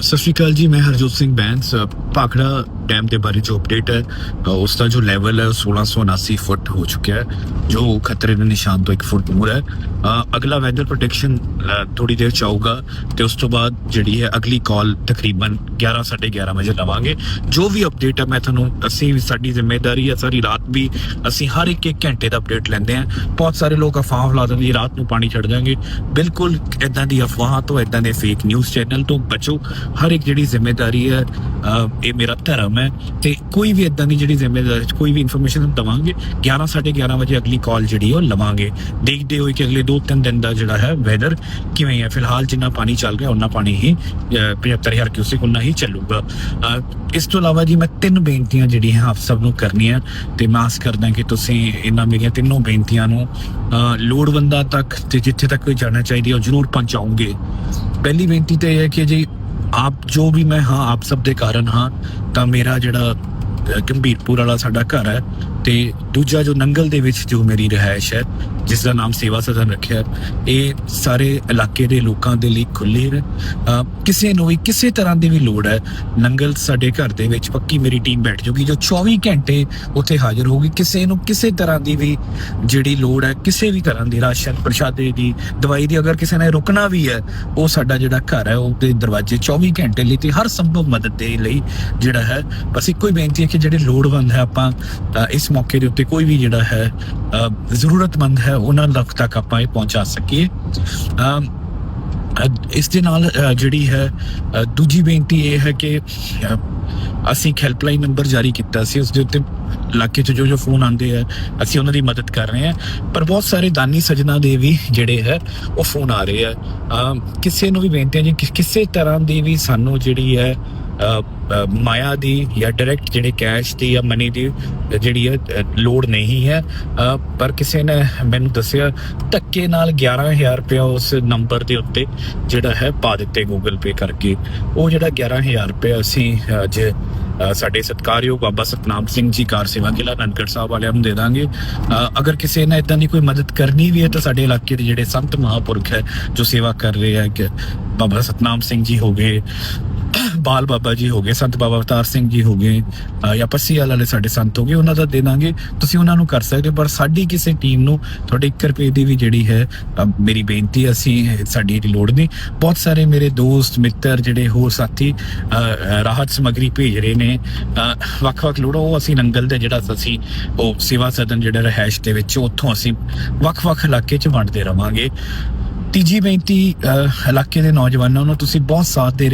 ਸਤਿ ਸ਼੍ਰੀ ਅਕਾਲ ਜੀ ਮੈਂ ਹਰਜੋਤ ਸਿੰਘ ਬੈਂਸ ਭਾਖੜਾ ਡੈਮ ਦੇ ਬਾਰੇ ਜੋ ਅਪਡੇਟ ਹੈ ਅ, ਉਸ ਦਾ ਜੋ ਲੈਵਲ ਹੈ 1679 ਫੁੱਟ ਹੋ ਚੁੱਕਿਆ ਹੈ ਜੋ ਖਤਰੇ ਦੇ ਨਿਸ਼ਾਨ ਤੋਂ 1 ਫੁੱਟ ਦੂਰ ਹੈ। ਅਗਲਾ ਵੈਦਰ ਪ੍ਰੋਟੈਕਸ਼ਨ ਥੋੜੀ ਦੇਰ ਚ ਆਊਗਾ ਤੇ ਉਸ ਤੋਂ ਬਾਅਦ ਜਿਹੜੀ ਹੈ ਅਗਲੀ ਕਾਲ ਤਕਰੀਬਨ 11 11:30 ਵਜੇ ਲਵਾਂਗੇ। ਜੋ ਵੀ ਅਪਡੇਟ ਹੈ ਮੈਂ ਤੁਹਾਨੂੰ ਅਸੀਂ ਸਾਡੀ ਜ਼ਿੰਮੇਵਾਰੀ ਹੈ ਸਾਰੀ ਰਾਤ ਵੀ ਅਸੀਂ ਹਰ ਇੱਕ ਇੱਕ ਘੰਟੇ ਦਾ ਅਪਡੇਟ ਲੈਂਦੇ ਹਾਂ। ਬਹੁਤ ਸਾਰੇ ਲੋਕ ਅਫਵਾਹ ਫਲਾ ਦਿੰਦੇ ਰਾਤ ਨੂੰ ਪਾਣੀ ਛੱਡ ਦਾਂਗੇ ਬਿਲਕੁਲ ਇਦਾਂ ਦੀ ਅਫਵਾਹਾਂ ਤੋਂ ਇਦਾਂ ਦੇ ਫੇਕ ਨਿਊਜ਼ ਚੈਨਲ ਤੋਂ ਬਚੋ। ਹਰ ਇੱਕ ਜਿਹੜੀ ਜ਼ਿੰਮੇਵਾਰੀ ਹੈ ਇਹ ਮੇਰਾ ਧਰਮ ਹੈ ਤੇ ਕੋਈ ਵੀ ਇਦਾਂ ਦੀ ਜਿਹੜੀ ਜ਼ਿੰਮੇਵਾਰੀ ਕੋਈ ਵੀ ਇਨਫੋਰਮੇਸ਼ਨ ਦਵਾਂਗੇ 11 11:30 ਵਜੇ ਅਗਲੀ ਕਾਲ ਜਿਹੜੀ ਉਹ ਲਵਾਂਗੇ। ਦੇਖਦੇ ਹੋਏ ਕਿ ਅਗਲੇ 2-3 ਦਿਨ ਦਾ ਜਿਹੜਾ ਹੈ ਵੈਦਰ ਕਿਵੇਂ ਹੈ। ਫਿਲਹਾਲ ਜਿੰਨਾ ਪਾਣੀ ਚੱਲ ਰਿਹਾ ਉਹਨਾਂ ਪਾਣੀ ਹੀ ਅਹ, 75000 ਕਿਊਸਿਕ ਉਨਾ ਹੀ ਚੱਲੂਗਾ। ਇਸ ਤੋਂ ਇਲਾਵਾ ਜੀ ਮੈਂ ਤਿੰਨ ਬੇਨਤੀਆਂ ਜਿਹੜੀਆਂ ਆਪ ਸਭ ਨੂੰ ਕਰਨੀਆਂ ਤੇ ਮੈਂ ਆਸ ਕਰਦਾ ਕਿ ਤੁਸੀਂ ਇਹਨਾਂ ਮੇਰੀਆਂ ਤਿੰਨੋਂ ਬੇਨਤੀਆਂ ਨੂੰ ਲੋੜਵੰਦਾਂ ਤੱਕ ਤੇ ਜਿੱਥੇ ਤੱਕ ਕੋਈ ਜਾਣਾ ਚਾਹੀਦੀ ਹੈ ਉਹ ਜ਼ਰੂਰ ਪਹੁੰਚਾਉਂਗੇ ਪਹਿਲੀ ਬੇਨਤੀ ਤੇ ਇਹ ਹੈ ਕਿ ਜੀ ਆਪ ਜੋ ਵੀ ਮੈਂ, ਹਾਂ, ਆਪ ਸਭ ਦੇ ਕਾਰਨ, ਹਾਂ, ਤਾਂ ਮੇਰਾ ਜਿਹੜਾ ਗੰਭੀਰਪੁਰ ਵਾਲਾ ਸਾਡਾ ਘਰ ਹੈ ਤੇ ਦੂਜਾ ਜੋ ਨੰਗਲ ਦੇ ਵਿੱਚ ਜੋ ਮੇਰੀ ਰਿਹਾਇਸ਼ ਹੈ ਜਿਸ ਦਾ ਨਾਮ ਸੇਵਾ ਸਦਨ ਰੱਖਿਆ ਇਹ ਸਾਰੇ ਇਲਾਕੇ ਦੇ ਲੋਕਾਂ ਦੇ ਲਈ ਖੁੱਲੇ ਹੈ ਕਿਸੇ ਨੂੰ ਵੀ ਕਿਸੇ ਤਰ੍ਹਾਂ ਦੀ ਵੀ ਲੋੜ ਹੈ ਨੰਗਲ ਸਾਡੇ ਘਰ ਦੇ ਵਿੱਚ ਪੱਕੀ ਮੇਰੀ ਟੀਮ ਬੈਠ ਜੂਗੀ ਜੋ 24 ਘੰਟੇ ਉੱਥੇ ਹਾਜ਼ਰ ਹੋਊਗੀ। ਕਿਸੇ ਨੂੰ ਕਿਸੇ ਤਰ੍ਹਾਂ ਦੀ ਵੀ ਜਿਹੜੀ ਲੋੜ ਹੈ ਕਿਸੇ ਵੀ ਤਰ੍ਹਾਂ ਦੀ ਰਾਸ਼ਨ ਪ੍ਰਸ਼ਾਦੇ ਦੀ ਦਵਾਈ ਦੀ ਅਗਰ ਕਿਸੇ ਨੇ ਰੁਕਣਾ ਵੀ ਹੈ ਉਹ ਸਾਡਾ ਜਿਹੜਾ ਘਰ ਹੈ ਉਹਦੇ ਦਰਵਾਜ਼ੇ 24 ਘੰਟੇ ਲਈ ਤੇ ਹਰ ਸੰਭਵ ਮਦਦ ਦੇ ਲਈ ਜਿਹੜਾ ਹੈ। ਬਸ ਇੱਕੋ ਹੀ ਬੇਨਤੀ ਹੈ ਕਿ ਜਿਹੜੇ ਲੋੜਵੰਦ ਹੈ ਆਪਾਂ ਅ, ਇਸ ਮੌਕੇ ਦੇ ਉੱਤੇ ਕੋਈ ਵੀ ਜਿਹੜਾ ਹੈ ਅ, ਜ਼ਰੂਰਤਮੰਦ ਹੈ ਉਹਨਾਂ ਤੱਕ ਤੱਕ ਆਪਾਂ ਇਹ ਪਹੁੰਚਾ ਸਕੀਏ। ਅਮ, ਇਸ ਦੇ ਨਾਲ ਅ, ਜਿਹੜੀ ਹੈ ਦੂਜੀ ਬੇਨਤੀ ਇਹ ਹੈ ਕਿ ਅਸੀਂ ਹੈਲਪਲਾਈਨ ਨੰਬਰ ਜਾਰੀ ਕੀਤਾ ਸੀ ਉਸ ਦੇ ਉੱਤੇ ਇਲਾਕੇ 'ਚ ਜੋ ਜੋ ਫੋਨ ਆਉਂਦੇ ਆ ਅਸੀਂ ਉਹਨਾਂ ਦੀ ਮਦਦ ਕਰ ਰਹੇ ਹਾਂ। ਪਰ ਬਹੁਤ ਸਾਰੇ ਦਾਨੀ ਸੱਜਣਾ ਦੇ ਵੀ ਜਿਹੜੇ ਹੈ ਉਹ ਫੋਨ ਆ ਰਹੇ ਆ। ਕਿਸੇ ਨੂੰ ਵੀ ਬੇਨਤੀ ਹੈ ਜੀ ਕਿਸੇ ਤਰ੍ਹਾਂ ਦੀ ਵੀ ਸਾਨੂੰ ਜਿਹੜੀ ਹੈ ਮਾਇਆ ਦੀ ਜਾਂ ਡਾਇਰੈਕਟ ਜਿਹੜੇ ਕੈਸ਼ ਦੀ ਜਾਂ ਮਨੀ ਦੀ ਜਿਹੜੀ ਹੈ ਅ, ਲੋੜ ਨਹੀਂ ਹੈ। ਪਰ ਕਿਸੇ ਨੇ ਮੈਨੂੰ ਦੱਸਿਆ ਧੱਕੇ ਨਾਲ 11000 ਰੁਪਇਆ ਉਸ ਨੰਬਰ ਦੇ ਉੱਤੇ ਜਿਹੜਾ ਹੈ ਪਾ ਦਿੱਤੇ ਗੂਗਲ ਪੇ ਕਰਕੇ। ਉਹ ਜਿਹੜਾ 11000 ਰੁਪਇਆ ਅਸੀਂ ਅੱਜ ਸਾਡੇ ਸਤਿਕਾਰਯੋਗ ਬਾਬਾ ਸਤਨਾਮ ਸਿੰਘ ਜੀ ਕਾਰ ਸੇਵਾ ਕਿਲਾ ਨਨਕੜ ਸਾਹਿਬ ਵਾਲਿਆਂ ਨੂੰ ਦੇ ਦਾਂਗੇ। ਅ, ਅਗਰ ਕਿਸੇ ਨੇ ਇਦਾਂ ਦੀ ਕੋਈ ਮਦਦ ਕਰਨੀ ਵੀ ਹੈ ਤਾਂ ਸਾਡੇ ਇਲਾਕੇ ਦੇ ਜਿਹੜੇ ਸੰਤ ਮਹਾਪੁਰਖ ਹੈ ਜੋ ਸੇਵਾ ਕਰ ਰਹੇ ਹੈ ਕਿ ਬਾਬਾ ਸਤਨਾਮ ਸਿੰਘ ਜੀ ਹੋ ਗਏ ਬਾਲ ਬਾਬਾ ਜੀ ਹੋ ਗਏ, ਸੰਤ ਬਾਬਾ ਅਵਤਾਰ ਸਿੰਘ ਜੀ ਹੋ ਗਏ ਜਾਂ ਪੱਸੀਵਾਲ ਵਾਲੇ ਸਾਡੇ ਸੰਤ ਹੋ ਗਏ, ਉਹਨਾਂ ਦਾ ਦੇ ਦਾਂਗੇ ਤੁਸੀਂ ਉਹਨਾਂ ਨੂੰ ਕਰ ਸਕਦੇ ਪਰ ਸਾਡੀ ਕਿਸੇ ਟੀਮ ਨੂੰ ਤੁਹਾਡੇ 1 ਰੁਪਏ ਦੀ ਵੀ ਜਿਹੜੀ ਹੈ ਮੇਰੀ ਬੇਨਤੀ ਅਸੀਂ ਸਾਡੀ ਦੀ ਲੋੜ ਨਹੀਂ। ਬਹੁਤ ਸਾਰੇ ਮੇਰੇ ਦੋਸਤ, ਮਿੱਤਰ, ਜਿਹੜੇ ਹੋਰ ਸਾਥੀ ਰਾਹਤ ਸਮਗਰੀ ਭੇਜ ਰਹੇ ਨੇ ਵੱਖ-ਵੱਖ ਲੋੜਾਂ, ਉਹ ਅਸੀਂ ਨੰਗਲ ਦੇ ਜਿਹੜਾ ਅਸੀਂ, ਉਹ ਸੇਵਾ ਸਦਨ ਜਿਹੜਾ ਰਹਿائش ਦੇ ਵਿੱਚ, ਉੱਥੋਂ ਅਸੀਂ ਵੱਖ-ਵੱਖ ਇਲਾਕੇ 'ਚ ਵੰਡਦੇ ਰਵਾਂਗੇ। ਤੀਜੀ ਬੇਨਤੀ ਇਲਾਕੇ ਦੇ ਨੌਜਵਾਨਾਂ ਨੂੰ ਤੁਸੀਂ ਬਹੁਤ ਸਾਥ ਦੇ